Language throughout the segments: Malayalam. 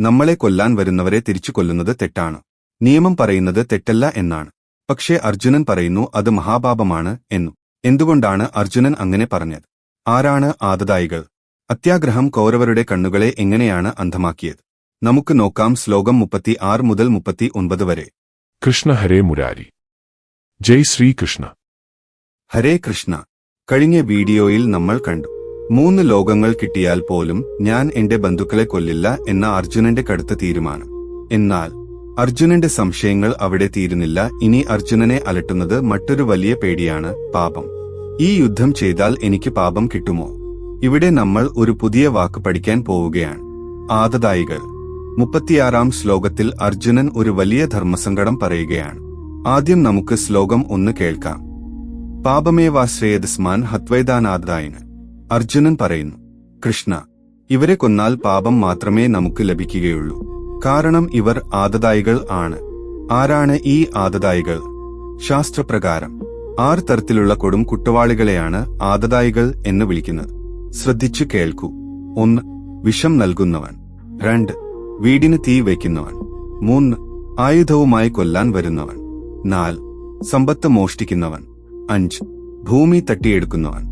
നമ്മളെ കൊല്ലാൻ വരുന്നവരെ തിരിച്ചു കൊല്ലുന്നത് തെറ്റാണ്. നിയമം പറയുന്നത് തെറ്റല്ല എന്നാണ്. പക്ഷേ അർജുനൻ പറയുന്നു അത് മഹാപാപമാണ് എന്നു. എന്തുകൊണ്ടാണ് അർജുനൻ അങ്ങനെ പറഞ്ഞത്? ആരാണ് ആദതായികൾ? അത്യാഗ്രഹം കൗരവരുടെ കണ്ണുകളെ എങ്ങനെയാണ് അന്ധമാക്കിയത്? നമുക്ക് നോക്കാം ശ്ലോകം മുപ്പത്തി ആറ് മുതൽ മുപ്പത്തി ഒൻപത് വരെ. കൃഷ്ണ ഹരേ മുരാരി. ജയ് ശ്രീകൃഷ്ണ ഹരേ കൃഷ്ണ. കഴിഞ്ഞ വീഡിയോയിൽ നമ്മൾ കണ്ടു. മൂന്ന് ലോകങ്ങൾ കിട്ടിയാൽ പോലും ഞാൻ എന്റെ ബന്ധുക്കളെ കൊല്ലില്ല എന്ന അർജുനന്റെ കടുത്ത തീരുമാനം. എന്നാൽ അർജുനന്റെ സംശയങ്ങൾ അവിടെ തീരുന്നില്ല. ഇനി അർജുനനെ അലട്ടുന്നത് മറ്റൊരു വലിയ പേടിയാണ് പാപം. ഈ യുദ്ധം ചെയ്താൽ എനിക്ക് പാപം കിട്ടുമോ? ഇവിടെ നമ്മൾ ഒരു പുതിയ വാക്ക് പഠിക്കാൻ പോവുകയാണ്. ആദതായികൾ മുപ്പത്തിയാറാം ശ്ലോകത്തിൽ അർജുനൻ ഒരു വലിയ ധർമ്മസങ്കടം പറയുകയാണ്. ആദ്യം നമുക്ക് ശ്ലോകം ഒന്ന് കേൾക്കാം. പാപമേവാശ്രയതസ്മാൻ ഹത്വൈതാനാദായന്. അർജുനൻ പറയുന്നു കൃഷ്ണ ഇവരെ കൊന്നാൽ പാപം മാത്രമേ നമുക്ക് ലഭിക്കുകയുള്ളൂ. കാരണം ഇവർ ആദതായികൾ ആണ്. ആരാണ് ഈ ആദതായികൾ? ശാസ്ത്രപ്രകാരം ആറ് തരത്തിലുള്ള കൊടും കുറ്റവാളികളെയാണ് ആദതായികൾ എന്ന് വിളിക്കുന്നത്. ശ്രദ്ധിച്ചു കേൾക്കൂ. ഒന്ന് വിഷം നൽകുന്നവൻ. രണ്ട് വീടിന് തീ വയ്ക്കുന്നവൻ. മൂന്ന് ആയുധവുമായി കൊല്ലാൻ വരുന്നവൻ. നാല് സമ്പത്ത് മോഷ്ടിക്കുന്നവൻ. അഞ്ച് ഭൂമി തട്ടിയെടുക്കുന്നവൻ.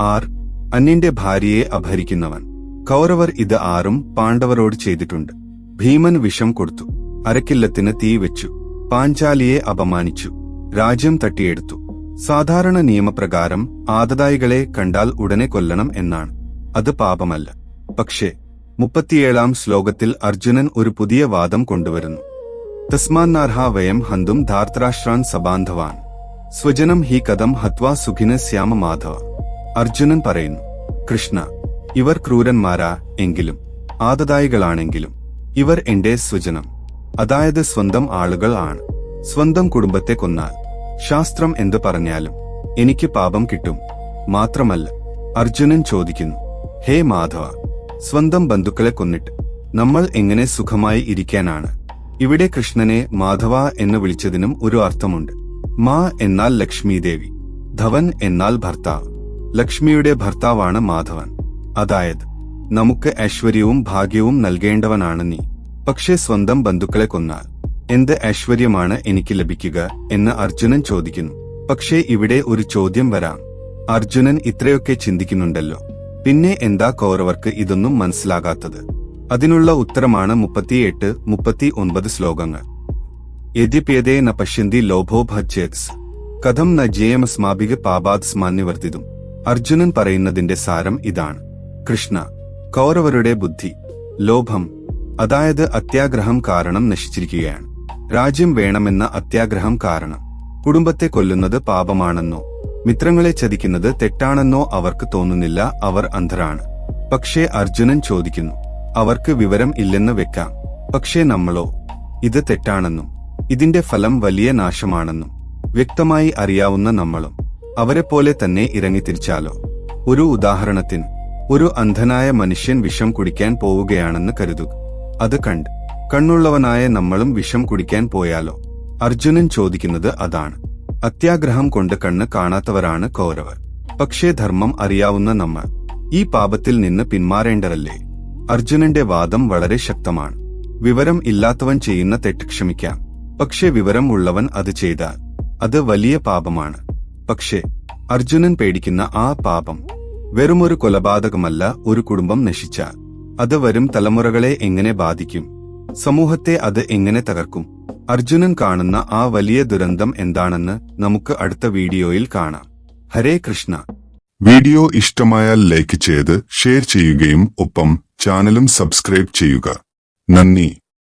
ആറ് അന്യന്റെ ഭാര്യയെ അപഹരിക്കുന്നവൻ. കൗരവർ ഇത് ആറും പാണ്ഡവരോട് ചെയ്തിട്ടുണ്ട്. ഭീമൻ വിഷം കൊടുത്തു. അരക്കില്ലത്തിന് തീ വെച്ചു. പാഞ്ചാലിയെ അപമാനിച്ചു. രാജ്യം തട്ടിയെടുത്തു. സാധാരണ നിയമപ്രകാരം ആദതായികളെ കണ്ടാൽ ഉടനെ കൊല്ലണം എന്നാണ്. അത് പാപമല്ല. പക്ഷേ മുപ്പത്തിയേഴാം ശ്ലോകത്തിൽ അർജുനൻ ഒരു പുതിയ വാദം കൊണ്ടുവരുന്നു. തസ്മാന്നാർഹ വയം ഹന്തും ധാർത്തരാഷ്ട്രാൻ സബാന്ധവാൻ. സ്വജനം ഹി കഥം ഹത്വാ സുഖിന ശ്യാമ അർജുനൻ പറയുന്നു കൃഷ്ണ ഇവർ ക്രൂരന്മാരാ എങ്കിലും ആദതായികളാണെങ്കിലും ഇവർ എന്റെ സ്വജനം. അതായത് സ്വന്തം ആളുകൾ ആണ്. സ്വന്തം കുടുംബത്തെ കൊന്നാൽ ശാസ്ത്രം എന്തു പറഞ്ഞാലും എനിക്ക് പാപം കിട്ടും. മാത്രമല്ല അർജുനൻ ചോദിക്കുന്നു ഹേ മാധവ സ്വന്തം ബന്ധുക്കളെ കൊന്നിട്ട് നമ്മൾ എങ്ങനെ സുഖമായി ഇരിക്കാനാണ്? ഇവിടെ കൃഷ്ണനെ മാധവ എന്ന് വിളിച്ചതിനും ഒരു അർത്ഥമുണ്ട്. മാ എന്നാൽ ലക്ഷ്മീദേവി ധവൻ എന്നാൽ ഭർത്താവ്. ലക്ഷ്മിയുടെ ഭർത്താവാണ് മാധവൻ. അതായത് നമുക്ക് ഐശ്വര്യവും ഭാഗ്യവും നൽകേണ്ടവനാണ് നീ. പക്ഷേ സ്വന്തം ബന്ധുക്കളെ കൊന്നാൽ എന്ത് ഐശ്വര്യമാണ് എനിക്ക് ലഭിക്കുക എന്ന് അർജുനൻ ചോദിക്കുന്നു. പക്ഷേ ഇവിടെ ഒരു ചോദ്യം വരാം. അർജുനൻ ഇത്രയൊക്കെ ചിന്തിക്കുന്നുണ്ടല്ലോ. പിന്നെ എന്താ കൗരവർക്ക് ഇതൊന്നും മനസ്സിലാകാത്തത്? അതിനുള്ള ഉത്തരമാണ് മുപ്പത്തിയെട്ട് മുപ്പത്തി ഒൻപത് ശ്ലോകങ്ങൾ. യദ്യപ്യതേ ന പശ്യന്തി ലോഭോ ഭജ്യത്സ്. കഥം ന ജയമസ്മാഭിക പാപാത് സ്മാന്യവർത്തിതും അർജുനൻ പറയുന്നതിന്റെ സാരം ഇതാണ്. കൃഷ്ണ കൗരവരുടെ ബുദ്ധി ലോഭം അതായത് അത്യാഗ്രഹം കാരണം നശിച്ചിരിക്കുകയാണ്. രാജ്യം വേണമെന്ന അത്യാഗ്രഹം കാരണം. കുടുംബത്തെ കൊല്ലുന്നത് പാപമാണെന്നോ മിത്രങ്ങളെ ചതിക്കുന്നത് തെറ്റാണെന്നോ അവർക്ക് തോന്നുന്നില്ല അവർ അന്ധരാണ്. പക്ഷേ അർജുനൻ ചോദിക്കുന്നു അവർക്ക് വിവരം ഇല്ലെന്ന് വെക്കാം. പക്ഷേ നമ്മളോ ഇത് തെറ്റാണെന്നും ഇതിന്റെ ഫലം വലിയ നാശമാണെന്നും വ്യക്തമായി അറിയാവുന്ന നമ്മളും. അവരെപ്പോലെ തന്നെ ഇറങ്ങിത്തിരിച്ചാലോ? ഒരു ഉദാഹരണത്തിന് ഒരു അന്ധനായ മനുഷ്യൻ വിഷം കുടിക്കാൻ പോവുകയാണെന്ന് കരുതുക. അത് കണ്ട് കണ്ണുള്ളവനായ നമ്മളും വിഷം കുടിക്കാൻ പോയാലോ? അർജുനൻ ചോദിക്കുന്നത് അതാണ്. അത്യാഗ്രഹം കൊണ്ട് കണ്ണ് കാണാത്തവരാണ് കൗരവർ. പക്ഷേ ധർമ്മം അറിയാവുന്ന നമ്മൾ ഈ പാപത്തിൽ നിന്ന് പിന്മാറേണ്ടതല്ലേ? അർജുനന്റെ വാദം വളരെ ശക്തമാണ്. വിവരം ഇല്ലാത്തവൻ ചെയ്യുന്ന തെറ്റ് ക്ഷമിക്കാം. പക്ഷേ വിവരം ഉള്ളവൻ അത് ചെയ്താൽ അത് വലിയ പാപമാണ്. പക്ഷേ അർജുനൻ പേടിക്കുന്ന ആ പാപം വെറുമൊരു കൊലപാതകമല്ല ഒരു കുടുംബം നശിച്ചാൽ അത് വരും തലമുറകളെ എങ്ങനെ ബാധിക്കും? സമൂഹത്തെ അത് എങ്ങനെ തകർക്കും? അർജുനൻ കാണുന്ന ആ വലിയ ദുരന്തം എന്താണെന്ന് നമുക്ക് അടുത്ത വീഡിയോയിൽ കാണാം. ഹരേ കൃഷ്ണ. വീഡിയോ ഇഷ്ടമായാൽ ലൈക്ക് ചെയ്ത് ഷെയർ ചെയ്യുകയും ഒപ്പം ചാനലും സബ്സ്ക്രൈബ് ചെയ്യുക. നന്ദി.